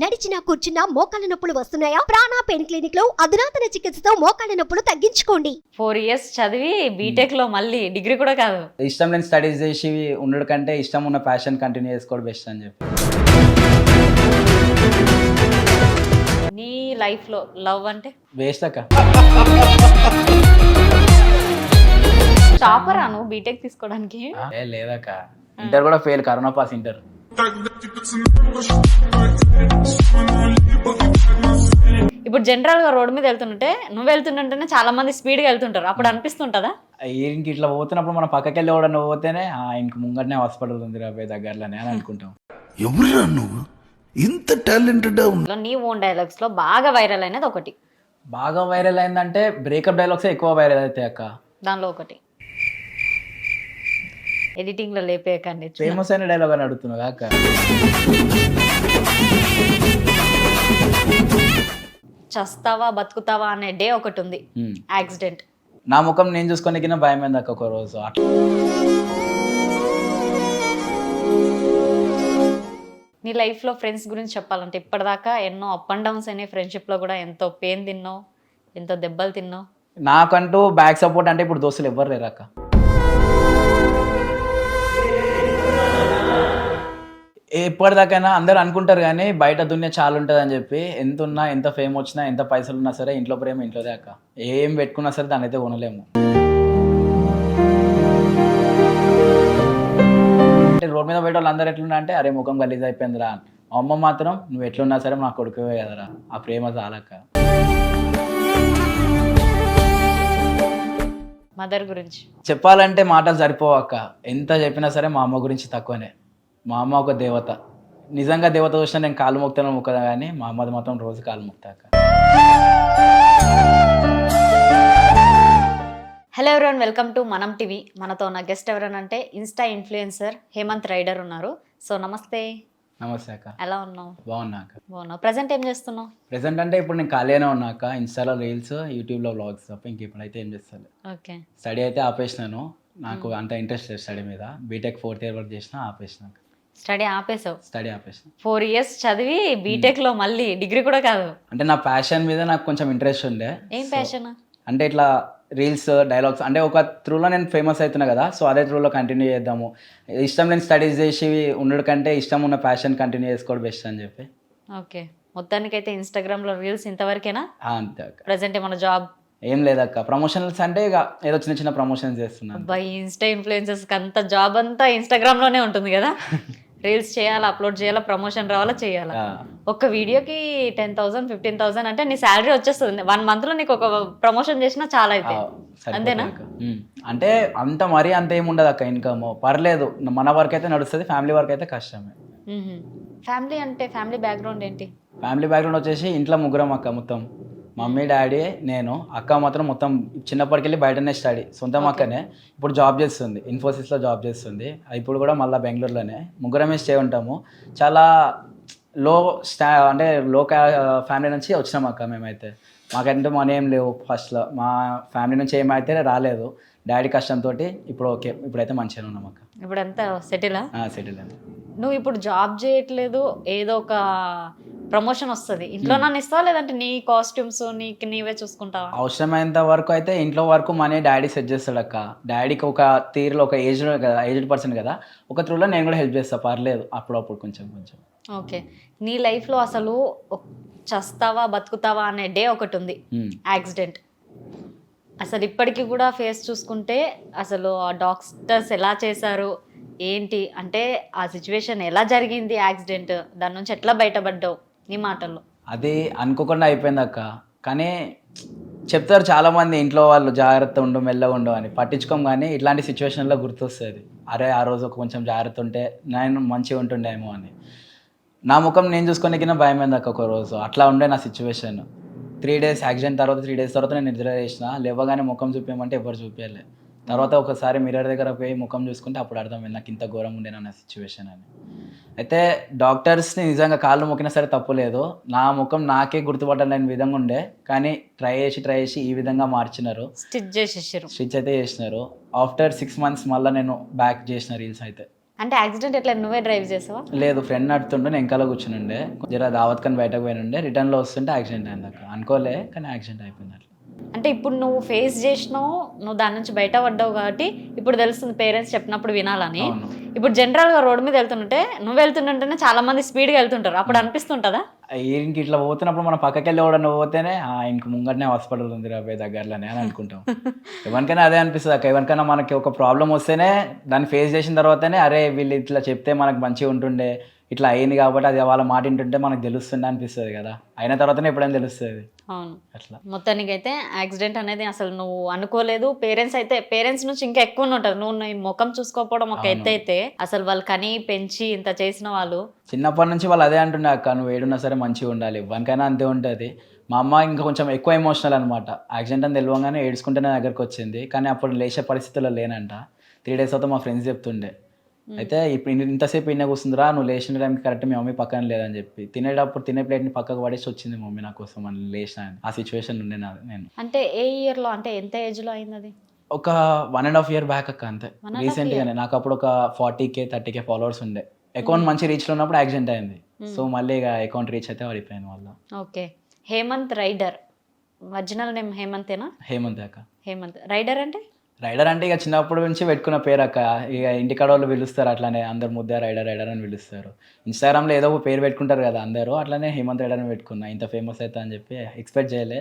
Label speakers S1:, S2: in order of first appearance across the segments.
S1: నడిచినా కూర్చున్నా మోకాళ్ళ నొప్పులు వస్తున్నాయా? ప్రాణా పెయిన్ క్లినిక్లో అధునాతన చికిత్సతో మోకాళ్ళ నొప్పులు తగ్గించుకోండి.
S2: ఫోర్ ఇయర్స్ చదివి బీటెక్లో మళ్ళీ డిగ్రీ కూడా కాదు.
S3: ఇష్టం లేని స్టడీస్ చేసి ఉండడం కంటే ఇష్టం ఉన్న ప్యాషన్ కంటిన్యూ చేసుకోవడం బెస్ట్ అని చెప్పి.
S2: నీ లైఫ్లో లవ్ అంటే?
S3: వేస్ట్ అక్క.
S2: టాపరా నువ్వు బీటెక్ తీసుకోవడానికి.
S3: ఏ లేదక్క. ఇంటర్ కూడా ఫెయిల్ కరోనా పాస్ ఇంటర్
S2: ఇప్పుడు జనరల్గా రోడ్ మీద వెళ్తుంటే నువ్వు వెళ్తుంటుంటేనే చాలా మంది స్పీడ్గా వెళ్తుంటారు. అప్పుడు అనిపిస్తుంటదా?
S3: ఇంక ఇట్లా పోతున్నప్పుడు మనం పక్కకి వెళ్ళి ఎవడన్నా పోతేనే "ఆ, ఇంక ముంగటనే హాస్పిటల్ ఉంది రాబోయే దగ్గరలోనే అని అనుకుంటాం.
S4: ఎవరురా నువ్వు? ఇంత టాలెంటెడ్
S2: నీ ఓన్ డైలాగ్స్లో బాగా వైరల్ అయినది ఒకటి.
S3: బాగా వైరల్ అయిందంటే బ్రేకప్ డైలాగ్స్ ఎక్కువ వైరల్ అవుతాయి అక్క.
S2: దానిలో ఒకటి. ఎడిటింగ్లో లేపేయకండి
S3: ఫేమస్ అయిన డైలాగ్ అని అడుగుతున్నావు అక్క
S2: చస్తావా బతుకుతావా అనే డే ఒకటి ఉంది. యాక్సిడెంట్.
S3: నా ముఖం నేను చూసుకొని భయం అయింది అక్క ఒక రోజు
S2: నీ లైఫ్లో ఫ్రెండ్స్ గురించి చెప్పాలంటే ఇప్పటిదాకా ఎన్నో అప్ అండ్ డౌన్స్ అయినాయి. ఫ్రెండ్షిప్లో కూడా ఎంతో పెయిన్ తిన్నావు ఎంతో దెబ్బలు తిన్నావు.
S3: నాకంటూ బ్యాక్ సపోర్ట్ అంటే ఇప్పుడు దోస్తులు ఎవ్వరు లేరు ఎప్పటిదాకైనా అందరు అనుకుంటారు కానీ బయట దున్య చాలా ఉంటుంది అని చెప్పి ఎంత ఉన్నా ఎంత ఫేమ్ వచ్చినా ఎంత పైసలు ఉన్నా సరే ఇంట్లో ప్రేమ ఇంట్లోదే అక్క. ఏం పెట్టుకున్నా సరే దాన్ని అయితే కొనలేము. అంటే రోడ్ మీద బయట వాళ్ళు అందరు ఎట్లున్నా అంటే అరే ముఖం గలీజ్ అయిపోయిందిరా. అమ్మ మాత్రం నువ్వు ఎట్లున్నా సరే నా కొడుకువే కదరా. ఆ ప్రేమ చాలక్క
S2: మదర్ గురించి.
S3: చెప్పాలంటే మాటలు సరిపోవక్క ఎంత చెప్పినా సరే మా అమ్మ గురించి తక్కువనే. మా అమ్మ ఒక దేవత. నిజంగా దేవత చూసినా నేను కాలు మొక్తాను మొక్కదా కానీ మా అమ్మది మాత్రం రోజు కాలు మొక్తాక
S2: హలో ఎవరైనా వెల్కమ్ టు మనం టీవీ మనతో ఉన్న గెస్ట్ ఎవరనంటే ఇన్స్టా ఇన్ఫ్లుయెన్సర్ హేమంత్ రైడర్ ఉన్నారు. సో నమస్తే.
S3: నమస్తే అక్క.
S2: ఎలా ఉన్నావు?
S3: బాగున్నా అక్క.
S2: బాగున్నావు. ప్రజెంట్ ఏం చేస్తున్నావు?
S3: ప్రెసెంట్ అంటే ఇప్పుడు నేను ఖాళీగానే ఉన్నా అక్క. ఇన్స్టాలో రీల్స్ యూట్యూబ్లో వ్లాగ్స్ తప్ప ఇంక ఇప్పుడైతే ఏం చేస్తాను
S2: ఓకే
S3: స్టడీ అయితే ఆపేసినాను. నాకు అంత ఇంట్రెస్ట్ లేదు స్టడీ మీద. బీటెక్ ఫోర్త్ ఇయర్ వరకు చేసిన ఆపేసిన
S2: స్టడీ ఆపేసావు.
S3: స్టడీ ఆపేసిన.
S2: ఫోర్ ఇయర్స్ చదివి బీటెక్లో మళ్ళీ డిగ్రీ కూడా కాదు.
S3: అంటే నా ప్యాషన్ మీద నాకు కొంచెం ఇంట్రెస్ట్ ఉండే.
S2: ఏం ప్యాషన్
S3: అంటే ఇట్లా రీల్స్ డైలాగ్స్ అంటే ఒక త్రూలో నేను ఫేమస్ అవుతున్నా కదా సో అదే త్రూలో కంటిన్యూ చేద్దాము. ఇష్టం లేని స్టడీస్ చేసి ఉండడం కంటే ఇష్టం ఉన్న ప్యాషన్ కంటిన్యూ చేసుకోవడం బెస్ట్ అని చెప్పి.
S2: ఓకే. మొత్తానికైతే ఇన్స్టాగ్రామ్లో రీల్స్ ఇంతవరకేనా?
S3: అంతే
S2: ప్రజెంట్ ఏమైనా జాబ్
S3: ఏం లేదక్క. ప్రమోషనల్స్ అంటే ఇక ఏదో చిన్న చిన్న ప్రమోషన్స్ చేస్తున్నాను.
S2: ఇన్స్టా ఇన్ఫ్లుయెన్సెస్ అంత జాబ్ అంతా ఇన్స్టాగ్రామ్లోనే ఉంటుంది కదా. రీల్స్ చేయాలా అప్లోడ్ చేయాలా ప్రమోషన్ రావాలా చేయాలా.
S3: ఆ,
S2: ఒక్క వీడియోకి టెన్ థౌసండ్ ఫిఫ్టీన్ థౌసండ్ అంటే నీ శాలరీ వచ్చేస్తుంది. వన్ మంత్లో నీకు ఒక ప్రమోషన్ చేసినా చాలా అయితే. అంతేనా?
S3: అంటే అంత మరీ అంత ఏమి ఉండదు అక్క ఇన్కమ్. పర్లేదు మన వర్క్ అయితే నడుస్తుంది ఫ్యామిలీ వర్క్ అయితే కష్టమే.
S2: ఫ్యామిలీ అంటే ఫ్యామిలీ బ్యాక్గ్రౌండ్ ఏంటి?
S3: ఫ్యామిలీ బ్యాక్గ్రౌండ్ వచ్చేసి ఇంట్లో ముగ్గురం అక్క మొత్తం. మమ్మీ డాడీ నేను అక్క మాత్రం మొత్తం చిన్నప్పటికెళ్ళి బయటనే స్టడీ. సొంతం అక్కనే. ఇప్పుడు జాబ్ చేస్తుంది. ఇన్ఫోసిస్లో జాబ్ చేస్తుంది. ఇప్పుడు కూడా మళ్ళీ బెంగళూరులోనే. ముగ్గురమే స్టే ఉంటాము. చాలా లో స్టా అంటే లో ఫ్యామిలీ నుంచి వచ్చినాం అక్క మేమైతే. మాకంటే మనీ ఏం లేవు ఫస్ట్లో. మా ఫ్యామిలీ నుంచి ఏమైతే రాలేదు. డాడీ కష్టంతో ఇప్పుడు ఓకే. ఇప్పుడైతే మంచిగా ఉన్నాం అక్క.
S2: ఇప్పుడు సెటిలా
S3: సెటిల్ అండి
S2: నువ్వు ఇప్పుడు జాబ్ చేయట్లేదు. ఏదో ఒక ప్రమోషన్ వస్తుంది. ఇంట్లో నన్ను ఇస్తావా లేదంటే నీ కాస్ట్యూమ్స్ నీకు నీవే చూసుకుంటావా?
S3: అవసరమైనంత వరకు అయితే ఇంట్లో వరకు మనీ డాడీ సెట్ చేస్తాడు అక్క. డాడీకి ఒక తీరులో ఒక ఏజ్ కదా ఏజ్డ్ పర్సన్ కదా ఒక త్రూలో నేను కూడా హెల్ప్ చేస్తా పర్లేదు. అప్పుడప్పుడు కొంచెం కొంచెం.
S2: ఓకే. నీ లైఫ్లో అసలు చస్తావా బతుకుతావా అనే డే ఒకటి ఉంది. యాక్సిడెంట్. అసలు ఇప్పటికీ కూడా ఫేస్ చూసుకుంటే అసలు ఆ డాక్టర్స్ ఎలా చేశారు ఏంటి? అంటే ఆ సిచ్యువేషన్ ఎలా జరిగింది యాక్సిడెంట్? దాని నుంచి ఎట్లా బయటపడ్డావు? నీ మాటల్లో.
S3: అది అనుకోకుండా అయిపోయింది అక్క. కానీ చెప్తారు చాలా మంది ఇంట్లో వాళ్ళు జాగ్రత్త ఉండు మెల్లగా ఉండు అని. పట్టించుకోం కానీ ఇట్లాంటి సిచ్యువేషన్లో గుర్తొస్తుంది. అరే ఆ రోజు కొంచెం జాగ్రత్త ఉంటే నేను మంచిగా ఉంటుండేమో అని. నా ముఖం నేను చూసుకొని కింద భయం అయింది అక్క ఒక రోజు. అట్లా ఉండే నా సిచ్యువేషన్. త్రీ డేస్ యాక్సిడెంట్ తర్వాత త్రీ డేస్ తర్వాత నేను నిద్ర చేసిన లేవగానే ముఖం చూపించమంటే ఎవరు చూపించలేదు తర్వాత ఒకసారి మిర్రర్ దగ్గర పోయి ముఖం చూసుకుంటే అప్పుడు అర్థమైంది నాకు ఇంత ఘోరం ఉండేనా నా సిచ్యువేషన్ అని. అయితే డాక్టర్స్ని నిజంగా కాళ్ళు మొక్కినా సరే తప్పులేదు నా ముఖం నాకే గుర్తుపట్టలేని విధంగా ఉండే కానీ ట్రై చేసి ట్రై చేసి ఈ విధంగా మార్చినారు.
S2: స్టిచ్ చేసేసారు.
S3: స్టిచ్ అయితే చేసినారు. ఆఫ్టర్ సిక్స్ మంత్స్ మళ్ళీ నేను బ్యాక్ చేసిన రీల్స్ అయితే.
S2: అంటే యాక్సిడెంట్ ఎట్లా? నువ్వే డ్రైవ్ చేసావా?
S3: లేదు ఫ్రెండ్ నడుతుండే నేను వెనకాల కూర్చుని జర దావత్ కానీ బయటకు పోయినుండే రిటర్న్లో వస్తుంటే యాక్సిడెంట్ అయింది అక్క అనుకోలే కానీ యాక్సిడెంట్ అయిపోయింది
S2: అంటే ఇప్పుడు నువ్వు ఫేస్ చేసినావు నువ్వు దాని నుంచి బయట పడ్డావు కాబట్టి ఇప్పుడు తెలుస్తుంది పేరెంట్స్ చెప్పినప్పుడు వినాలని. ఇప్పుడు జనరల్గా రోడ్ మీద వెళ్తుంటే నువ్వు వెళ్తుంటేనే చాలా మంది స్పీడ్గా వెళ్తుంటారు. అప్పుడు అనిపిస్తుంటదా?
S3: ఇంక ఇట్లా పోతున్నప్పుడు మనం పక్కకి వెళ్ళి ఎవడన్నా పోతేనే "ఆ, ఇంక ముంగటనే హాస్పిటల్ ఉంది రాబోయే దగ్గరలోనే అని అనుకుంటాం. ఎవరికైనా అదే అనిపిస్తుంది. అక్క ఎవరికైనా మనకి ఒక ప్రాబ్లం వస్తేనే దాన్ని ఫేస్ చేసిన తర్వాతనే అరే వీళ్ళు ఇట్లా చెప్తే మనకు మంచిగా ఉంటుండే ఇట్లా అయింది కాబట్టి అది వాళ్ళ మాట వింటుంటే మనకు తెలుస్తుండే అనిపిస్తుంది కదా. అయిన తర్వాతనే ఎప్పుడైనా తెలుస్తుంది.
S2: అవును.
S3: అట్లా.
S2: మొత్తానికి అయితే యాక్సిడెంట్ అనేది అసలు నువ్వు అనుకోలేదు. పేరెంట్స్ అయితే పేరెంట్స్ నుంచి ఇంకా ఎక్కువ ఉంటుంది నువ్వు నీ ముఖం చూసుకోకపోవడం ఒక. ఎత్తు అయితే అసలు వాళ్ళు కని పెంచి ఇంత చేసిన వాళ్ళు
S3: చిన్నప్పటి నుంచి వాళ్ళు అదే అంటుండే అక్క. నువ్వు ఏడున్నా సరే మంచిగా ఉండాలి. ఎవరికైనా అంతే ఉంటుంది. మా అమ్మ ఇంకా కొంచెం ఎక్కువ ఎమోషనల్ అనమాట యాక్సిడెంట్ అని తెలియగానే ఏడ్చుకుంటే నా దగ్గరకు వచ్చింది. కానీ అప్పుడు లేచే పరిస్థితుల్లో లేనంట. త్రీ డేస్ అవుతా మా ఫ్రెండ్స్ చెప్తుండే. అయితే ఇప్పుడు ఇంతసేపు ఇన్న కూర్చుందిరా నువ్వు లేచిన టైంకి కరెక్ట్ మీ మమ్మీ పక్కన లేదని చెప్పి. తినేటప్పుడు తినే ప్లేట్ని పక్కకు పడేసి వచ్చింది మమ్మీ నా కోసం అని లేచిన ఆ సిచ్యువేషన్ ఉండే నా నేను.
S2: అంటే ఏ ఇయర్లో అంటే ఎంత ఏజ్లో అయింది అది
S3: ఒక one and half year back అక్క అంతే. రీసెంట్గానే నాకు అప్పుడు ఒక forty K thirty K followers ఉండే. అకౌంట్ మంచి రీచ్లో ఉన్నప్పుడు యాక్సిడెంట్ అయింది. సో మళ్ళీ ఇక అకౌంట్ రీచ్ అయితే పడిపోయింది వాళ్ళ
S2: okay. Hemanth Rider. Original name హేమంతేనా?
S3: Hemanth అక్క.
S2: హేమంత్. రైడర్ అంటే?
S3: రైడర్ అంటే ఇక చిన్నప్పటి నుంచి పెట్టుకున్న పేరు అక్క. ఇక ఇంటికాడ వాళ్ళు పిలుస్తారు అట్లానే అందరు ముద్ద రైడర్ రైడర్ అని పిలుస్తారు. ఇన్స్టాగ్రామ్లో ఏదో ఒక పేరు పెట్టుకుంటారు కదా అందరూ అట్లానే హేమంత్ రైడర్ అని పెట్టుకున్నా. ఇంత ఫేమస్ అవుతా అని చెప్పి ఎక్స్పెక్ట్ చేయలే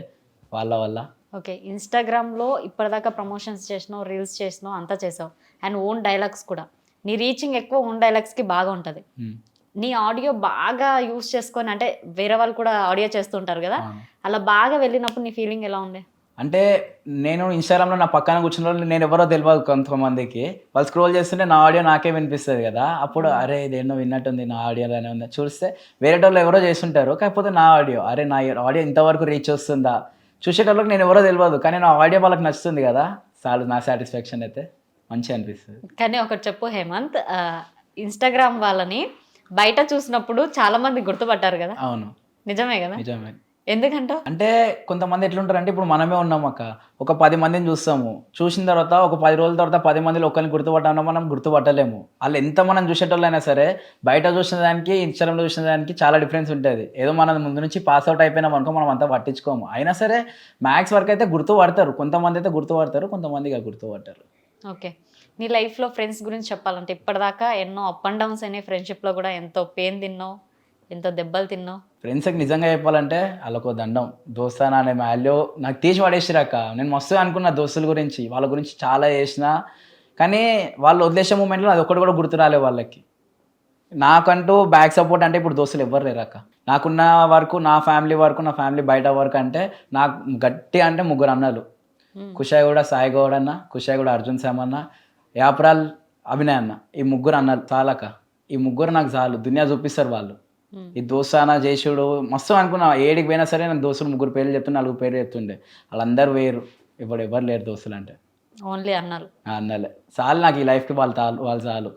S3: వాళ్ళ వల్ల.
S2: ఓకే ఇన్స్టాగ్రామ్లో ఇప్పటిదాకా ప్రమోషన్స్ చేసినావు రీల్స్ చేసినావు అంతా చేసావు. అండ్ ఓన్ డైలాగ్స్ కూడా. నీ రీచింగ్ ఎక్కువ ఓన్ డైలాగ్స్కి బాగా ఉంటుంది.
S3: ఉమ్.
S2: నీ ఆడియో బాగా యూస్ చేసుకొని అంటే వేరే వాళ్ళు కూడా ఆడియో చేస్తుంటారు కదా. అలా బాగా వెళ్ళినప్పుడు నీ ఫీలింగ్ ఎలా ఉండే?
S3: అంటే నేను ఇన్స్టాగ్రామ్లో నా పక్కన కూర్చున్న వాళ్ళు నేను ఎవరో తెలియదు కొంతమందికి. వాళ్ళు స్క్రోల్ చేస్తుంటే నా ఆడియో నాకే వినిపిస్తుంది కదా. అప్పుడు అరే ఇదేనో విన్నట్టుంది నా ఆడియోలోనే ఉంది. చూస్తే వేరే వాళ్ళు ఎవరో చేస్తుంటారు. కాకపోతే నా ఆడియో అరే నా ఆడియో ఇంతవరకు రీచ్ వస్తుందా? చూసేటోళ్ళకి నేను ఎవరో తెలియదు కానీ నా ఆడియో వాళ్ళకి నచ్చుతుంది కదా. చాలు నా సాటిస్ఫాక్షన్ అయితే మంచిగా అనిపిస్తుంది.
S2: కానీ ఒకటి చెప్పు హేమంత్. ఇన్స్టాగ్రామ్ వాళ్ళని బయట చూసినప్పుడు చాలా మంది గుర్తుపట్టారు కదా.
S3: అవును.
S2: నిజమే కదా?
S3: నిజమే.
S2: ఎందుకంటావు?
S3: అంటే కొంతమంది ఎట్లుంటారు అంటే ఇప్పుడు మనమే ఉన్నాం అక్క. ఒక పది మందిని చూస్తాము. చూసిన తర్వాత ఒక పది రోజుల తర్వాత పది మందిలో ఒకరిని గుర్తుపట్టామన్నా మనం గుర్తుపట్టలేము. వాళ్ళు ఎంత మనం చూసేటోళ్ళైనా సరే బయట చూసిన దానికి ఇన్స్టాగ్రామ్లో చూసిన దానికి చాలా డిఫరెన్స్ ఉంటుంది. ఏదో మనం ముందు నుంచి పాస్ అవుట్ అయిపోయినాం అనుకో మనం అంతా పట్టించుకోము. అయినా సరే మ్యాథ్స్ వరకు అయితే గుర్తుపడతారు. కొంతమంది అయితే గుర్తుపడతారు కొంతమంది ఇక గుర్తుపడతారు.
S2: ఓకే. నీ లైఫ్లో ఫ్రెండ్స్ గురించి చెప్పాలంటే ఇప్పటిదాకా ఎన్నో అప్ అండ్ డౌన్స్ అయినాయి ఫ్రెండ్షిప్లో కూడా. ఎంతో పెయిన్ తిన్నావు. ఎంతో దెబ్బలు తిన్నావు?
S3: ఫ్రెండ్స్కి నిజంగా చెప్పాలంటే వాళ్ళకు దండం. దోస్తానా అనే వాల్యూ నాకు తీసి పడేసిరాక నేను మస్తు అనుకున్న దోస్తుల గురించి వాళ్ళ గురించి చాలా చేసిన. కానీ వాళ్ళు వదిలేసే మూమెంట్లో అది ఒక్కటి కూడా గుర్తు రాలే వాళ్ళకి. నాకంటూ బ్యాక్ సపోర్ట్ అంటే ఇప్పుడు దోస్తులు ఎవ్వరు లేరాక నాకున్న వరకు నా ఫ్యామిలీ వరకు నా ఫ్యామిలీ బయట వరకు అంటే నాకు గట్టి అంటే ముగ్గురు అన్నలు. కుషాయి కూడా సాయి గౌడ్ అన్న కుషాయి కూడా అర్జున్ శామ్ అన్న యాప్రాల్ అభినయ్ అన్న. ఈ ముగ్గురు అన్నలు చాలక ఈ ముగ్గురు నాకు చాలు. దునియా చూపిస్తారు వాళ్ళు. ఈ దోస్తానా జేషుడు మస్తు అనుకున్నా ఏడికి పోయినా సరే నాకు దోస్తులు ముగ్గురు పేర్లు చెప్తుండే నలుగురు పేర్లు చెప్తుండే. వాళ్ళందరూ వేరు ఇప్పుడు ఎవరు లేరు దోస్తులు అంటే
S2: ఓన్లీ అన్నారు
S3: అన్నలే. చాలు నాకు ఈ లైఫ్కి వాళ్ళు చాలు వాళ్ళు చాలు.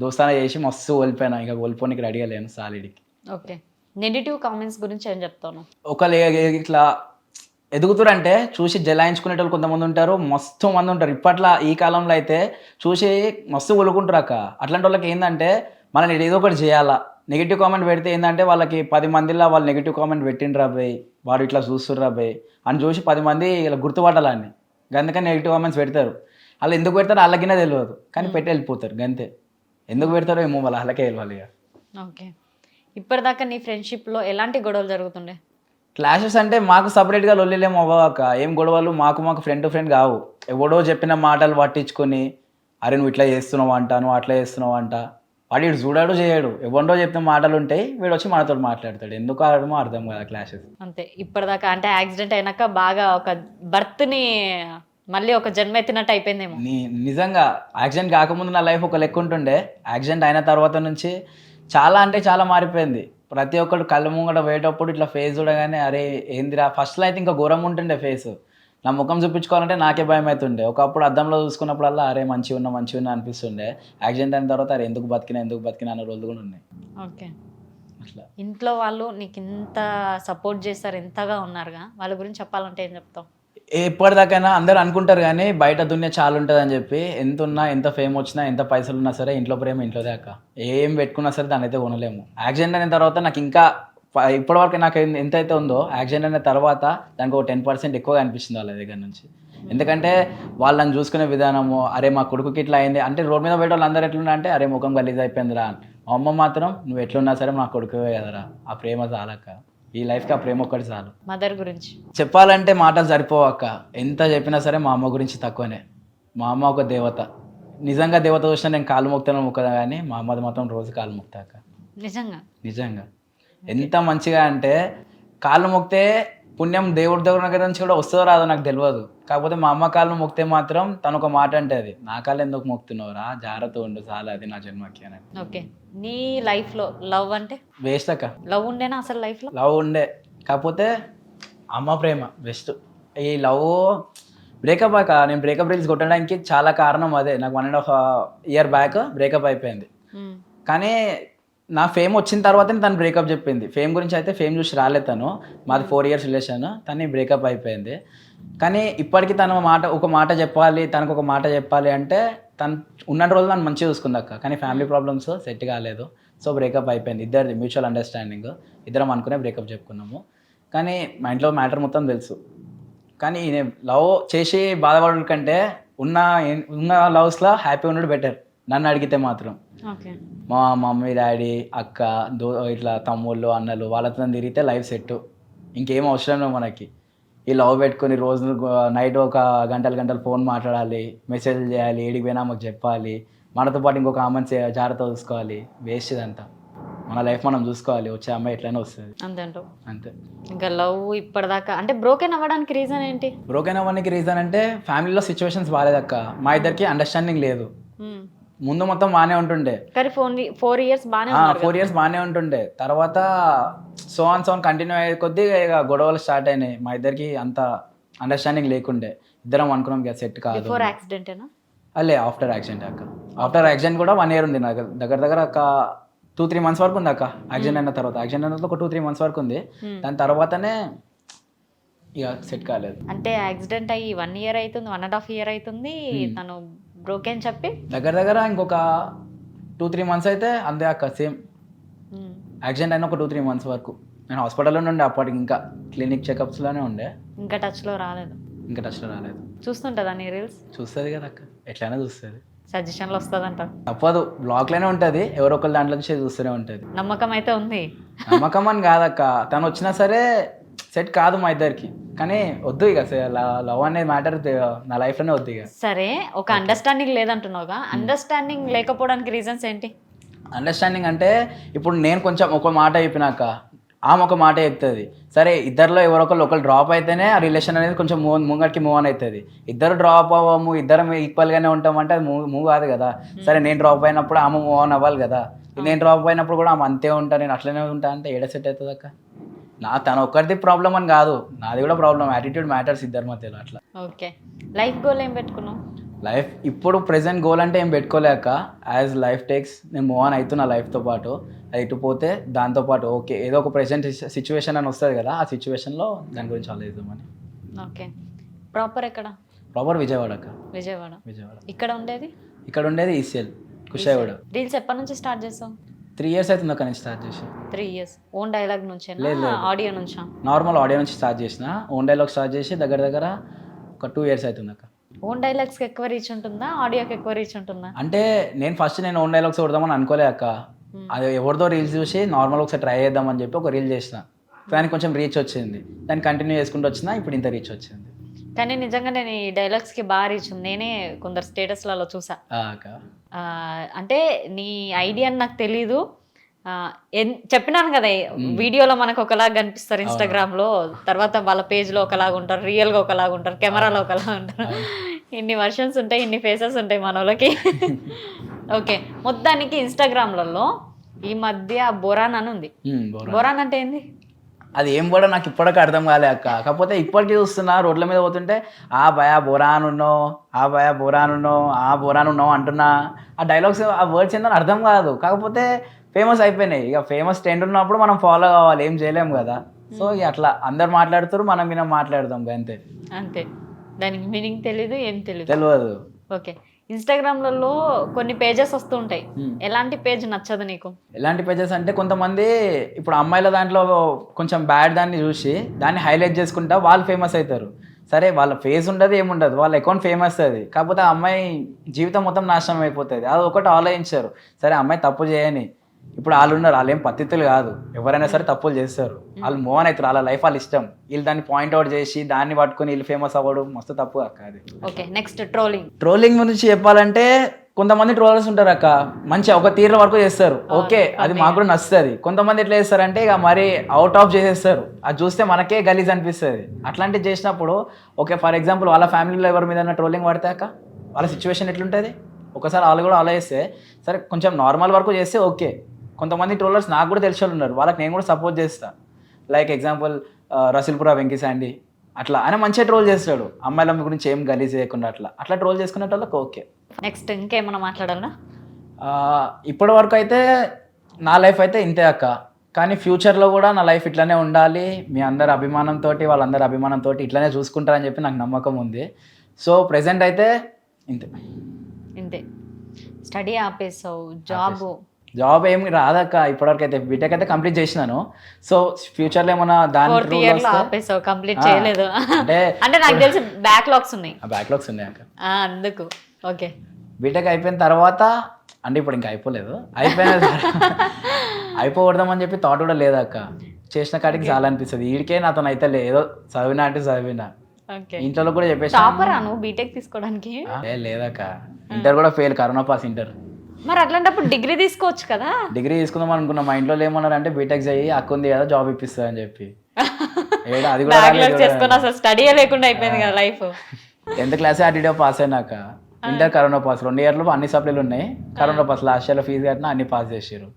S3: దోస్తానా చేసి మస్తు ఓడిపోయినా ఇంకా ఓడిపోనికి రెడీగా లేను సాలిడికి.
S2: ఓకే. నెగిటివ్ కామెంట్స్ గురించి ఏం చెప్తాను?
S3: ఒకళ్ళు ఇట్లా ఎదుగుతురంటే చూసి జలాయించుకునేటోళ్ళు కొంతమంది ఉంటారు మస్తు మంది ఉంటారు. ఇప్పట్లో ఈ కాలంలో అయితే చూసి మస్తు ఒలుకుంటారు అక్క. అట్లాంటి వాళ్ళకి ఏంటంటే మనం ఏదో ఒకటి చేయాలా. నెగిటివ్ కామెంట్ పెడితే ఏంటంటే వాళ్ళకి పది మందిలో వాళ్ళు నెగిటివ్ కామెంట్ పెట్టిండ్రు అబ్బాయి వాడు ఇట్లా చూస్తుర్రు అబ్బాయి అని చూసి పది మంది ఇలా గుర్తుపట్టాలని అందుకని నెగిటివ్ కామెంట్స్ పెడతారు. వాళ్ళు ఎందుకు పెడతారో వాళ్ళకినే తెలియదు. కానీ పెట్టి వెళ్ళిపోతారు గంతే. ఎందుకు పెడతారో ఏమో వాళ్ళు వాళ్ళకే వెళ్ళాలి ఇక.
S2: ఓకే. ఇప్పటిదాకా నీ ఫ్రెండ్షిప్లో ఎలాంటి గొడవలు జరుగుతుండే?
S3: క్లాషెస్ అంటే మాకు సపరేట్గా లొల్లిలేము అవ్వక ఏం గొడవలు మాకు మాకు ఫ్రెండ్ టు ఫ్రెండ్ కావు. ఎవడో చెప్పిన మాటలు పట్టించుకొని అరే నువ్వు ఇట్లా చేస్తున్నావు అంట నువ్వు అట్లా చేస్తున్నావు అంట. వాడు ఇటు చూడాడు చేయడు ఎవడో చెప్పిన మాటలు ఉంటాయి వీడు వచ్చి మనతో మాట్లాడతాడు. ఎందుకు ఆడమో అర్థం కదా క్లాషెస్
S2: అంతే. ఇప్పటిదాకా అంటే యాక్సిడెంట్ అయినాక బాగా ఒక బర్త్ని మళ్ళీ ఒక జన్మ ఎత్తినట్టు అయిపోయిందేమో.
S3: నీ నిజంగా యాక్సిడెంట్ కాకముందు నా లైఫ్ ఒక లెక్క ఉంటుండే. యాక్సిడెంట్ అయిన తర్వాత నుంచి చాలా అంటే చాలా మారిపోయింది. ప్రతి ఒక్కడు కళ్ళ ముంగట పోయేటప్పుడు ఇట్లా ఫేస్ చూడగానే అరే ఏందిరా? ఫస్ట్లో అయితే ఇంకా ఘోరం ఉంటుండే ఫేస్ నా ముఖం చూపించుకోవాలంటే నాకే భయం అవుతుండే ఒకప్పుడు అద్దంలో చూసుకున్నప్పుడల్లా అరే మంచిగా ఉన్నా మంచిగా ఉన్నా అనిపిస్తుండే. యాక్సిడెంట్ అయిన తర్వాత అరే ఎందుకు బతికినా ఎందుకు బతికినా అన్న రోజులు కూడా ఉన్నాయి.
S2: ఓకే.
S3: అట్లా.
S2: ఇంట్లో వాళ్ళు నీకు ఇంత సపోర్ట్ చేస్తారు ఎంతగా ఉన్నారుగా? వాళ్ళ గురించి చెప్పాలంటే ఏం చెప్తావు?
S3: ఎప్పటిదాకైనా అందరు అనుకుంటారు కానీ బయట దున్య చాలా ఉంటుంది అని చెప్పి ఎంత ఉన్నా ఎంత ఫేమ్ వచ్చినా ఎంత పైసలు ఉన్నా సరే ఇంట్లో ప్రేమ ఇంట్లో దాకా ఏం పెట్టుకున్నా సరే దాని అయితే కొనలేము. యాక్సిడెంట్ అయిన తర్వాత నాకు ఇంకా ఇప్పటివరకు నాకు ఎన్- ఎంత అయితే ఉందో యాక్సిడెంట్ అయిన తర్వాత దానికి ఒక టెన్ పర్సెంట్ ఎక్కువగా అనిపిస్తుంది వాళ్ళ దగ్గర నుంచి. ఎందుకంటే వాళ్ళని చూసుకునే విధానము అరే మా కొడుకుకి ఇట్లా అయింది అంటే రోడ్ మీద పోయే వాళ్ళు అందరూ ఎట్లున్నా అంటే అరే ముఖం గలీజ్ అయిపోయిందిరా. మా అమ్మ మాత్రం నువ్వు ఎట్లున్నా సరే మా కొడుకువే కదరా ఆ ప్రేమ చాలక్క. ఈ లైఫ్కి ఆ ప్రేమ ఒక్కటి చాలు.
S2: మదర్ గురించి.
S3: చెప్పాలంటే మాటలు సరిపోవక్క. ఎంత చెప్పినా సరే మా అమ్మ గురించి తక్కువనే. మా అమ్మ ఒక దేవత. నిజంగా దేవత చూసినా నేను కాలు మొక్తాను మొక్కదా కానీ మా అమ్మది మాత్రం రోజు కాలు మొక్తాక
S2: నిజంగా?
S3: నిజంగా. ఎంత మంచిగా అంటే కాళ్ళు మొక్తే పుణ్యం దేవుడి దగ్గర దగ్గర నుంచి కూడా వస్తుందో రాదో నాకు తెలియదు కాకపోతే మా అమ్మ కాళ్ళు మొక్తే మాత్రం తను ఒక మాట అంటే అది నా కాళ్ళు ఎందుకు మొక్తున్నావురా జాగ్రత్త ఉండు చాలా అది నా జన్మకి అని.
S2: ఓకే. నీ లైఫ్లో లవ్ అంటే?
S3: వేస్ట్ అక్క.
S2: లవ్ ఉండేనా అసలు లైఫ్లో
S3: లవ్ ఉండే. కాకపోతే అమ్మ ప్రేమ బెస్ట్ ఈ లవ్ బ్రేకప్ అక్క నేను బ్రేకప్ రీల్స్ కొట్టడానికి చాలా కారణం అదే. నాకు one and half year back breakup అయిపోయింది. కానీ నా ఫేమ్ వచ్చిన తర్వాతనే తను బ్రేకప్ చెప్పింది. ఫేమ్ గురించి అయితే ఫేమ్ చూసి రాలేదు తను. మాది ఫోర్ ఇయర్స్ రిలేషన్ తను బ్రేకప్ అయిపోయింది. కానీ ఇప్పటికీ తను మాట ఒక మాట చెప్పాలి తనకు ఒక మాట చెప్పాలి అంటే తను ఉన్న రోజులు నన్ను మంచిగా చూసుకుంది అక్క. కానీ ఫ్యామిలీ ప్రాబ్లమ్స్ సెట్ కాలేదు. సో బ్రేకప్ అయిపోయింది. ఇద్దరిది మ్యూచువల్ అండర్స్టాండింగ్ ఇద్దరం అనుకునే బ్రేకప్ చెప్పుకున్నాము. కానీ మా ఇంట్లో మ్యాటర్ మొత్తం తెలుసు. కానీ నేను లవ్ చేసి బాధపడడం కంటే ఉన్న ఉన్న లవ్స్లో హ్యాపీ ఉండడు బెటర్ నన్ను అడిగితే మాత్రం. మా మమ్మీ డాడీ అక్క దో ఇట్లా తమ్ముళ్ళు అన్నలు వాళ్ళతో తిరిగితే లైఫ్ సెట్ ఇంకేం అవసరం లేదు మనకి. ఈ లవ్ పెట్టుకొని రోజు నైట్ ఒక గంటలు గంటలు ఫోన్ మాట్లాడాలి మెసేజ్లు చేయాలి ఏడికి పోయినా మాకు చెప్పాలి మనతో పాటు ఇంకొక ఆమెను జాగ్రత్త చూసుకోవాలి వేస్ట్ ఇదంతా మన లైఫ్ మనం చూసుకోవాలి వచ్చే అమ్మాయి ఎట్లయినా వస్తుంది.
S2: అంతే
S3: అంతే.
S2: ఇంకా లవ్ ఇప్పటిదాకా అంటే బ్రోకెన్ అవ్వడానికి రీజన్ ఏంటి?
S3: బ్రోకెన్ అవ్వడానికి రీజన్ అంటే ఫ్యామిలీలో సిచ్యువేషన్స్ బాగాలేదక్క మా ఇద్దరికి అండర్స్టాండింగ్ లేదు. ముందు మొత్తం బాగానే ఉంటుండే.
S2: కానీ ఫోర్ ఫోర్ ఇయర్స్ బాగానే
S3: ఫోర్ ఇయర్స్ బాగానే ఉంటుండే. తర్వాత సో ఆన్ సోన్ కంటిన్యూ అయ్యే కొద్దీ ఇక గొడవలు స్టార్ట్ అయినాయి. మా ఇద్దరికి అంత అండర్స్టాండింగ్ లేకుండే. ఇద్దరం అనుకున్నాం ఇక సెట్ కాదు
S2: బిఫోర్ యాక్సిడెంటేనా
S3: అలే ఆఫ్టర్ యాక్సిడెంట్ అక్క. ఆఫ్టర్ యాక్సిడెంట్ కూడా వన్ ఇయర్ ఉంది నాకు. దగ్గర దగ్గర ఒక టూ త్రీ మంత్స్ వరకు ఉంది అక్క. యాక్సిడెంట్ అయిన తర్వాత. యాక్సిడెంట్ అయిన ఒక టూ త్రీ మంత్స్ వరకు ఉంది. దాని తర్వాతనే ఇక సెట్ కాలేదు.
S2: అంటే యాక్సిడెంట్ అయ్యి వన్ ఇయర్ అవుతుంది వన్ అండ్ హాఫ్ ఇయర్ అవుతుంది తను బ్రోకెన్ చెప్పి?
S3: దగ్గర దగ్గర ఇంకొక టూ త్రీ మంత్స్ అయితే అంతే అక్క సేమ్. యాక్సిడెంట్ అయిన ఒక టూ త్రీ మంత్స్ వరకు. నేను హాస్పిటల్లోనే ఉండే అప్పటికి ఇంకా. క్లినిక్ చెకప్స్లోనే ఉండే.
S2: ఇంకా టచ్లో రాలేదు.
S3: ఇంకా టచ్లో రాలేదు.
S2: చూస్తుంటుందా నీ రీల్స్
S3: చూస్తుంది కదా అక్క. ఎట్లయినా చూస్తుంది.
S2: సజెషన్లు వస్తుందంట.
S3: తప్పదు. బ్లాక్లోనే ఉంటుంది. ఎవరో ఒకరి దాంట్లో చూస్తూనే ఉంటుంది.
S2: నమ్మకం అయితే ఉంది.
S3: నమ్మకం అని కాదక్క. తను వచ్చినా సరే సెట్ కాదు మా ఇద్దరికి. కానీ వద్దు ఇక లవ్ అనేది మ్యాటర్ నా లైఫ్లోనే వద్దు ఇక.
S2: సరే ఒక అండర్స్టాండింగ్ లేదంటున్నావుగా అండర్స్టాండింగ్ లేకపోవడానికి రీజన్స్ ఏంటి?
S3: అండర్స్టాండింగ్ అంటే ఇప్పుడు నేను కొంచెం ఒక మాట చెప్పినాక ఆమె ఒక మాట చెప్తుంది. సరే ఇద్దరిలో ఎవరో ఒకరు డ్రాప్ అయితేనే ఆ రిలేషన్ అనేది కొంచెం మూవ్ ముంగటికి మూవ్ అని అవుతుంది ఇద్దరు డ్రాప్ అవ్వము ఇద్దరం ఈక్వల్గానే ఉంటామంటే అది మూవ్ మూవ్ కాదు కదా. సరే నేను డ్రాప్ అయినప్పుడు ఆమె మూవ్ ఆన్ అవ్వాలి కదా. నేను డ్రాప్ అయినప్పుడు కూడా ఆమె అంతే ఉంటా నేను అట్లనే ఉంటా అంటే ఏడ సెట్ అవుతుంది అక్క నా తన ఒక్కరిది ప్రాబ్లం అని కాదు. నాది కూడా ప్రాబ్లం యాటిట్యూడ్ మ్యాటర్స్ ఇద్దరి మధ్యలో అట్లా.
S2: ఓకే. లైఫ్ గోల్ ఏం పెట్టుకున్నావు?
S3: లైఫ్ ఇప్పుడు ప్రెసెంట్ గోల్ అంటే ఏం పెట్టుకోలేక యాజ్ లైఫ్ టేక్స్ నేను మూవ్ ఆన్ అవుతున్నా లైఫ్తో పాటు అది ఇటు పోతే దాంతోపాటు ఓకే ఏదో ఒక ప్రెసెంట్ సిచ్యువేషన్ అని వస్తుంది కదా ఆ సిచ్యువేషన్లో దాని గురించి ఆలోచిద్దామని.
S2: ఓకే. ప్రాపర్ ఎక్కడ?
S3: ప్రాపర్ విజయవాడ అక్క.
S2: విజయవాడ.
S3: విజయవాడ.
S2: ఇక్కడ ఉండేది?
S3: ఇక్కడ ఉండేది ఈసీఎల్ కుషాయిగూడ.
S2: రీల్స్ ఎప్పటి నుంచి స్టార్ట్ చేసావు?
S3: త్రీ ఇయర్స్ అవుతుంది అక్కడ నుంచి స్టార్ట్ చేసి.
S2: Three years. ఓన్ డైలాగ్ నుంచే. ఆడియో నుంచా?
S3: నార్మల్ ఆడియో నుంచి స్టార్ట్ చేసిన. ఓన్ డైలాగ్ స్టార్ట్ చేసి దగ్గర దగ్గర ఒక టూ ఇయర్స్ అవుతుంది అక్క.
S2: ఓన్ డైలాగ్స్కి ఎక్కువ రీచ్ ఉంటుందా? ఆడియోకి ఎక్కువ రీచ్ ఉంటుందా?
S3: అంటే నేను ఫస్ట్ నేను ఓన్ డైలాగ్స్ కొడదామని అనుకోలే అక్క. అది ఎవరిదో రీల్స్ చూసి నార్మల్ ఒకసారి ట్రై చేద్దామని చెప్పి ఒక రీల్ చేసిన. దానికి కొంచెం రీచ్ వచ్చింది. దాన్ని కంటిన్యూ చేసుకుంటూ వచ్చిన ఇప్పుడు ఇంత రీచ్ వచ్చింది.
S2: కానీ నిజంగా నేను ఈ డైలాగ్స్కి బాగా రీచ్ ఉంది నేనే కొందరు స్టేటస్లలో చూసా.
S3: ఆ
S2: అంటే నీ ఐడియా అని నాకు తెలీదు. ఆ, ఎన్- చెప్పినాను కదా వీడియోలో మనకు ఒకలాగా కనిపిస్తారు ఇన్స్టాగ్రామ్లో తర్వాత వాళ్ళ పేజ్లో ఒకలాగా ఉంటారు రియల్గా ఒకలాగా ఉంటారు కెమెరాలో ఒకలాగా ఉంటారు. ఇన్ని వర్షన్స్ ఉంటాయి ఇన్ని ఫేసెస్ ఉంటాయి మన వాళ్ళకి ఓకే మొత్తానికి ఇన్స్టాగ్రామ్లలో ఈ మధ్య బొరాన్ అని ఉంది. బొరాన్ అంటే ఏంది?
S3: అది ఏం కూడా నాకు ఇప్పటికీ అర్థం కాలే అక్క. కాకపోతే ఇప్పటికీ చూస్తున్నా రోడ్ల మీద పోతుంటే ఆ భయా బోరానున్నో ఆ భయా బోరానున్నో ఆ బోరానున్నో అంటున్నా. ఆ డైలాగ్స్ ఆ వర్డ్స్ ఏందని అర్థం కాదు. కాకపోతే ఫేమస్ అయిపోయినాయి. ఇక ఫేమస్ ట్రెండ్ ఉన్నప్పుడు మనం ఫాలో కావాలి ఏం చేయలేము కదా. సో ఇక అట్లా అందరు మాట్లాడుతారు మనం విన మాట్లాడదాం అంతే.
S2: అంతే. దానికి మీనింగ్ తెలీదు ఏం తెలీదు.
S3: తెలియదు
S2: ఓకే. ఇన్స్టాగ్రామ్లలో కొన్ని పేజెస్ వస్తూ ఉంటాయి. ఎలాంటి పేజ్ నచ్చదు నీకు?
S3: ఎలాంటి పేజెస్ అంటే కొంతమంది ఇప్పుడు అమ్మాయిల దాంట్లో కొంచెం బ్యాడ్ దాన్ని చూసి దాన్ని హైలైట్ చేసుకుంటా వాళ్ళు ఫేమస్ అవుతారు సరే వాళ్ళ ఫేస్ ఉండదు ఏముండదు. వాళ్ళ అకౌంట్ ఫేమస్ అది. కాకపోతే ఆ అమ్మాయి జీవితం మొత్తం నాశనం అయిపోతుంది. అది ఒకటి ఆలోచించారు. సరే అమ్మాయి తప్పు చేయని. ఇప్పుడు వాళ్ళు ఉన్నారు వాళ్ళు ఏం పద్ధతులు కాదు. ఎవరైనా సరే తప్పులు చేస్తారు. వాళ్ళు మోహన్ అవుతారు వాళ్ళ లైఫ్ వాళ్ళ ఇష్టం. వీళ్ళు దాన్ని పాయింట్ అవుట్ చేసి దాన్ని పట్టుకొని వీళ్ళు ఫేమస్ అవ్వడం మస్తు తప్పు అక్క అది.
S2: ఓకే నెక్స్ట్ ట్రోలింగ్
S3: ట్రోలింగ్ గురించి చెప్పాలంటే కొంతమంది ట్రోలర్స్ ఉంటారు అక్క. మంచి ఒక తీర్ల వరకు చేస్తారు. ఓకే అది మాకు కూడా నచ్చుతుంది. కొంతమంది ఎట్లా చేస్తారంటే ఇక మరి అవుట్ ఆఫ్ చేసేస్తారు. అది చూస్తే మనకే గలీజ్ అనిపిస్తుంది. అట్లాంటివి చేసినప్పుడు ఓకే ఫర్ ఎగ్జాంపుల్ వాళ్ళ ఫ్యామిలీలో ఎవరి మీద ట్రోలింగ్ పడితే అక్క? వాళ్ళ సిచ్యువేషన్ ఎట్లుంటుంది? ఒకసారి వాళ్ళు కూడా అలా చేస్తే సరే కొంచెం నార్మల్ వరకు చేస్తే ఓకే కొంతమంది ట్రోలర్స్ నాకు కూడా తెలిసి వాళ్ళు ఉన్నారు. వాళ్ళకి నేను కూడా సపోర్ట్ చేస్తా. లైక్ ఎగ్జాంపుల్ రసిల్పురా వెంకీ శాండీ. అట్లా. ఆయన మంచిగా ట్రోల్ చేస్తాడు. అమ్మాయిల గురించి ఏం గలీజ్ చేయకుండా అట్లా. అట్లా ట్రోల్ చేసుకునే వాళ్ళకి ఓకే
S2: నెక్స్ట్ ఇంకేమన్నా మాట్లాడాలా?
S3: ఆ, ఇప్పటి వరకు అయితే నా లైఫ్ అయితే ఇంతే అక్క. కానీ ఫ్యూచర్లో కూడా నా లైఫ్ ఇట్లానే ఉండాలి. మీ అందరి అభిమానంతో వాళ్ళందరి అభిమానంతో ఇట్లానే చూసుకుంటారని చెప్పి నాకు నమ్మకం ఉంది. సో ప్రెసెంట్ అయితే ఇంతే.
S2: ఇంతే. స్టడీ ఆపేసావు. జాబ్
S3: జాబ్ ఏమి రాదక్క ఇప్పటివరకు అయితే బీటెక్ అయితే కంప్లీట్ చేసినాను. సో ఏమైనా దాని
S2: ఇయర్లో
S3: వస్తే-
S2: ఆపేసావు కంప్లీట్ చేయలేదు.
S3: అంటే
S2: అంటే నాకు తెలిసి బ్యాక్లాగ్స్ ఉన్నాయి.
S3: ఆ బ్యాక్లాగ్స్ ఉన్నాయి అక్క.
S2: అందుకు. ఓకే.
S3: బీటెక్ అయిపోయిన తర్వాత అంటే ఇప్పుడు ఇంకా అయిపోలేదు. అయిపోయిన అయిపోకూడదామని చెప్పి థాట్ కూడా లేదక్క చేసిన కాడికి చాలా అనిపిస్తుంది వీడికే నాతో అయితే లే ఏదో చదివినా అంటే చదివినా. ఇంట్లో కూడా చెప్పేసి
S2: టాపరా నువ్వు బీటెక్ తీసుకోవడానికి?
S3: ఏ లేదక్క. ఇంటర్ కూడా ఫెయిల్ కరోనా పాస్ ఇంటర్
S2: మరి అట్లాంటప్పుడు డిగ్రీ తీసుకోవచ్చు కదా.
S3: డిగ్రీ తీసుకుందాం అనుకున్నా. మా ఇంట్లో ఏమన్నారు అంటే బీటెక్ చెయ్యి అక్క ఉంది కదా జాబ్ ఇప్పిస్తుంది అని చెప్పి అది కూడా
S2: బ్యాక్లాగ్ చేసుకొని అసలు స్టడీ లేకుండా అయిపోయింది కదా లైఫ్
S3: టెన్త్ క్లాస్ అడిడో పాస్ అయినాక. ఇంటర్ కరోనా పాస్ రెండు ఇయర్లో అన్ని సప్లీలు ఉన్నాయి. కరోనా పాస్ లాస్ట్ ఇయర్లో ఫీజు కట్టినా అన్ని పాస్ చేసారు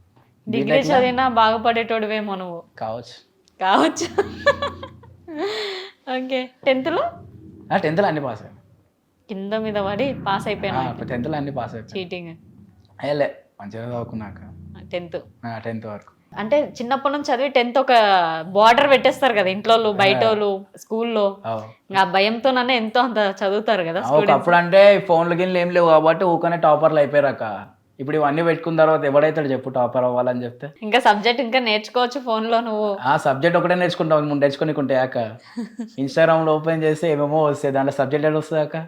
S2: డిగ్రీ చదివినా బాగుపడేటోడువేమో నువ్వు.
S3: కావచ్చు.
S2: కావచ్చు. ఓకే. టెన్త్లో
S3: టెన్త్లో అన్ని పాస్ అయ్యాను
S2: కింద మీద పడి పాస్ అయిపోయినా
S3: టెన్త్లో అన్ని పాస్ అయిపోయాయి
S2: చీటింగ్
S3: అయ్యలే మంచిగా చదువుకున్నాక.
S2: టెన్త్.
S3: టెన్త్ వరకు.
S2: అంటే చిన్నప్పటి నుంచి చదివి టెన్త్ ఒక బార్డర్ పెట్టేస్తారు కదా ఇంట్లో వాళ్ళు, బయట వాళ్ళు స్కూల్లో. ఆ. భయంతోననే ఎంతో అంత చదువుతారు కదా
S3: ఆ, ఒకప్పుడు అంటే ఫోన్లు గిన్నెలు ఏం లేవు కాబట్టి ఊకనే టాపర్లు అయిపోయారక్క. ఇప్పుడు ఇవన్నీ పెట్టుకున్న తర్వాత ఎవడైతాడు చెప్పు టాపర్ అవ్వాలని చెప్తే?
S2: ఇంకా సబ్జెక్ట్ ఇంకా నేర్చుకోవచ్చు phone లో నువ్వు.
S3: ఆ సబ్జెక్ట్ ఒకటే నేర్చుకుంటావు ముందు నేర్చుకుని అక్క? ఇన్స్టాగ్రామ్లో ఓపెన్ చేస్తే ఏమేమో వస్తాయి దాంట్లో సబ్జెక్ట్ ఎక్కడ వస్తుంది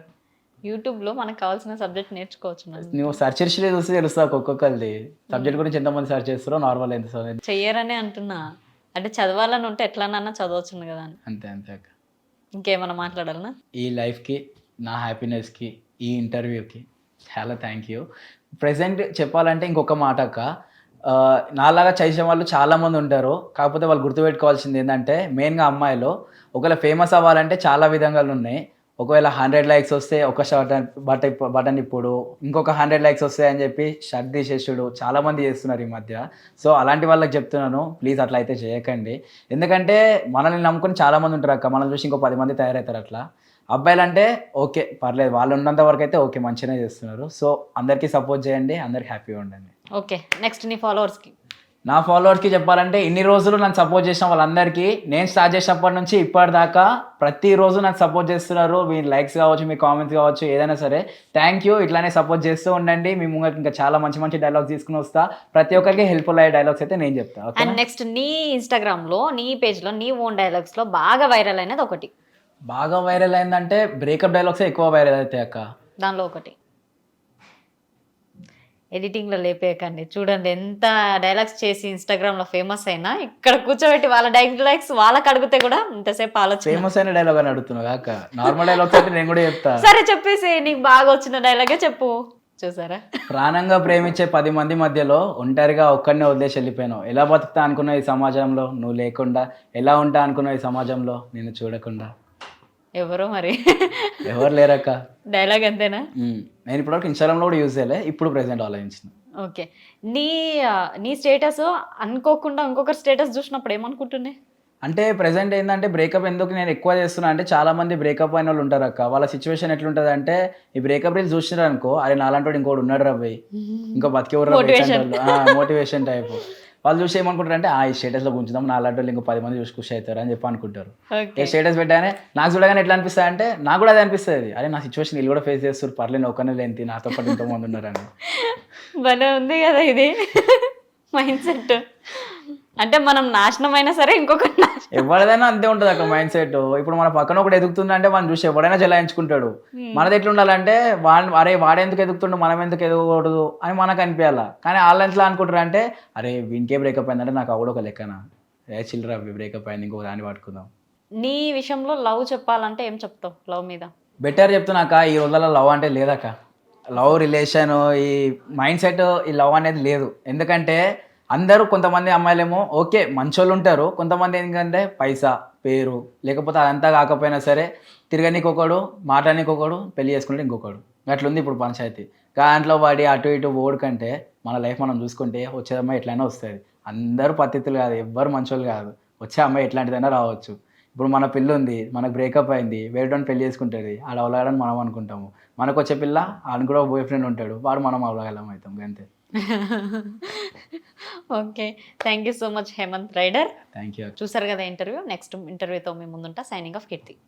S3: అక్క
S2: యూట్యూబ్లో మనకు కావాల్సిన సబ్జెక్ట్ నేర్చుకోవచ్చు
S3: నువ్వు సెర్చ్ హిస్టరీ చూస్తే తెలుస్తుంది ఒక్కొక్కరిది. సబ్జెక్ట్ గురించి ఎంతమంది సెర్చ్ చేస్తారో నార్మల్ ఎంత చదివి-
S2: చెయ్యరనే అంటున్నా. అంటే చదవాలని ఉంటే ఎట్లానన్నా చదవచ్చును కదా అని.
S3: అంతే అంతే అక్క.
S2: ఇంకేమన్నా మాట్లాడాలనా?
S3: ఈ లైఫ్కి నా హ్యాపీనెస్కి ఈ ఇంటర్వ్యూకి చాలా థ్యాంక్ యూ ప్రజెంట్ చెప్పాలంటే ఇంకొక మాట అక్క. నాలాగా చేసే వాళ్ళు చాలామంది ఉంటారు. కాకపోతే వాళ్ళు గుర్తుపెట్టుకోవాల్సింది ఏంటంటే మెయిన్గా అమ్మాయిలు ఒకవేళ ఫేమస్ అవ్వాలంటే చాలా విధంగాలు ఉన్నాయి. ఒకవేళ హండ్రెడ్ లైక్స్ వస్తే ఒక షర్ట్ బటన్ బటన్ ఇప్పుడు. ఇంకొక హండ్రెడ్ లైక్స్ వస్తాయని చెప్పి షర్ట్ తీసేసుడు. చాలామంది చేస్తున్నారు ఈ మధ్య. సో అలాంటి వాళ్ళకి చెప్తున్నాను. ప్లీజ్ అట్లా అయితే చేయకండి. ఎందుకంటే మనల్ని నమ్ముకుని చాలామంది ఉంటారు అక్క. మనం చూసి ఇంకో పది మంది తయారవుతారు అట్లా. అబ్బాయిలు అంటే ఓకే పర్లేదు. వాళ్ళు ఉన్నంత వరకు అయితే ఓకే మంచిగానే చేస్తున్నారు. సో అందరికీ సపోర్ట్ చేయండి. అందరికి హ్యాపీగా ఉండండి.
S2: ఓకే నెక్స్ట్ నీ ఫాలోవర్స్కి.
S3: నా ఫాలోవర్స్కి చెప్పాలంటే ఇన్ని రోజులు నన్ను సపోర్ట్ చేసిన వాళ్ళందరికీ నేను స్టార్ట్ చేసినప్పటి నుంచి ఇప్పటిదాకా ప్రతిరోజు నాకు సపోర్ట్ చేస్తున్నారు. మీ లైక్స్ కావచ్చు మీ కామెంట్స్ కావచ్చు ఏదైనా సరే. థ్యాంక్ యూ ఇట్లానే సపోర్ట్ చేస్తూ ఉండండి. మీ ముంగట ఇంకా చాలా మంచి మంచి డైలాగ్స్ తీసుకుని వస్తా. ప్రతి ఒక్కరికి హెల్ప్ఫుల్ అయ్యే డైలాగ్స్ అయితే నేను చెప్తా.
S2: అండ్ నెక్స్ట్ నీ ఇన్స్టాగ్రామ్లో నీ పేజ్లో నీ ఓన్ డైలాగ్స్లో బాగా వైరల్ అయినది ఒకటి.
S3: బాగా వైరల్ అయిందంటే బ్రేకప్ డైలాగ్స్ ఎక్కువ వైరల్ అవుతాయి అక్క.
S2: దానిలో ఒకటి. ఎడిటింగ్లో లేపేయకండి. చూడండి ఎంత డైలాగ్స్ చేసి ఇన్స్టాగ్రామ్లో ఫేమస్ అయినా ఇక్కడ కూర్చోబెట్టి వాళ్ళ డైలాగ్స్ వాళ్ళకి అడిగితే కూడా ఇంతసేపు ఆలోచన
S3: ఫేమస్ అయిన డైలాగ్ అని అడుగుతున్నావు అక్క నార్మల్ డైలాగ్స్ అంటే నేను కూడా చెప్తా.
S2: సరే చెప్పేసి నీకు బాగా వచ్చిన డైలాగే చెప్పు. చూసారా?
S3: ప్రాణంగా ప్రేమించే పది మంది మధ్యలో ఒంటరిగా ఒక్కడినే వదిలేసి వెళ్ళిపోయాను. ఎలా బతుకుతా అనుకున్న ఈ సమాజంలో? నువ్వు లేకుండా ఎలా ఉంటా అనుకున్న ఈ సమాజంలో? నేను చూడకుండా.
S2: ఎవరో మరి.
S3: ఎవరు లేరక్క?
S2: డైలాగ్ అంతేనా.
S3: నేను ఇప్పటివరకు ఇన్స్టాగ్రామ్లో కూడా యూజ్ చేయలే ఇప్పుడు ప్రెసెంట్ ఆలోచించిన.
S2: ఓకే. నీ నీ స్టేటస్ అనుకోకుండా ఇంకొకరి స్టేటస్ చూసినప్పుడు ఏమనుకుంటుండే?
S3: అంటే ప్రెసెంట్ ఏంటంటే బ్రేకప్ ఎందుకు నేను ఎక్కువ చేస్తున్నా అంటే చాలా మంది బ్రేకప్ అయిన వాళ్ళు ఉంటారు అక్క. వాళ్ళ సిచ్యువేషన్ ఎట్లుంటుంది అంటే ఈ బ్రేకప్ రీల్స్ చూసినారు అనుకో అరే నాలంటి వాడు ఇంకోటి ఉన్నాడు రా పోయి ఇంకో బతికేవరు. మోటివేషన్ టైప్ వాళ్ళు చూసి ఏమనుకుంటారు అంటే ఆ ఈ స్టేటస్లో గుంచుదాం నా అలాంటి వాళ్ళు ఇంకో పది మంది చూసి ఖుషి అవుతారు అని చెప్పి అనుకుంటారు. ఏ స్టేటస్ పెట్టానే నాకు చూడగానే ఎట్లా అనిపిస్తుంది అంటే నాకు కూడా అదే అనిపిస్తుంది. అరే నా సిచ్యువేషన్ వీళ్ళు కూడా ఫేస్ చేస్తారు పర్లేదు ఒక్కనే లేని నాతో పాటు ఇంతమంది ఉన్నారని.
S2: భలే ఉంది కదా ఇది. మైండ్ సెట్ అంటే మనం నాశనం అయినా సరే ఇంకొక
S3: ఎవరిదైనా అంతే ఉంటుంది అక్కడ మైండ్ సెట్ ఇప్పుడు మన పక్కన ఒకటి ఎదుగుతుంది అంటే మనం చూసి ఎవడైనా జలాయించుకుంటాడు. మనది ఎట్లా ఉండాలంటే వాడు అరే వాడెందుకు ఎదుగుతుండు? మనం ఎందుకు ఎదగకూడదు? అని మనకు అనిపించాలా కానీ వాళ్ళు ఎట్లా అనుకుంటారు అంటే అరే వీనికే బ్రేకప్ అయిందంటే నాకు కూడా ఒక లెక్కన? ఏ చిల్లర బ్రేకప్ అయింది ఇంకో దాన్ని పట్టుకుందాం.
S2: నీ విషయంలో లవ్ చెప్పాలంటే ఏం చెప్తావు లవ్ మీద?
S3: బెటర్ చెప్తున్నాక ఈ రోజుల్లో లవ్ అంటే లేదక్క. లవ్ రిలేషన్ ఈ మైండ్ సెట్ ఈ లవ్ అనేది లేదు. ఎందుకంటే అందరూ కొంతమంది అమ్మాయిలేమో ఓకే మంచోళ్ళు ఉంటారు కొంతమంది ఏంటంటే పైసా పేరు లేకపోతే అదంతా కాకపోయినా సరే తిరగనీకి ఒకడు మాట్లాడనీకి ఒకడు పెళ్ళి చేసుకుంటే ఇంకొకడు. అట్లుంది ఇప్పుడు పంచాయతీ. దాంట్లో వాడి అటు ఇటు ఓడి కంటే మన లైఫ్ మనం చూసుకుంటే వచ్చే అమ్మాయి ఎట్లయినా వస్తుంది. అందరూ పద్ధతులు కాదు ఎవ్వరు మంచోళ్ళు కాదు. వచ్చే అమ్మాయి ఎట్లాంటిదైనా రావచ్చు. ఇప్పుడు మన పిల్ల ఉంది మనకు బ్రేకప్ అయింది వేరేటోని పెళ్ళి చేసుకుంటుంది ఆడ అవలాడని మనం అనుకుంటాము. మనకు వచ్చే పిల్ల ఆయన కూడా బాయ్ ఫ్రెండ్ ఉంటాడు వాడు మనం అవలగలం అవుతాం అంతే.
S2: Okay thank you so much Hemant rider
S3: thank you
S2: చూసారు కదా ఇంటర్వ్యూ నెక్స్ట్ ఇంటర్వ్యూతో మీ ముందుంటా. Signing off Keerthi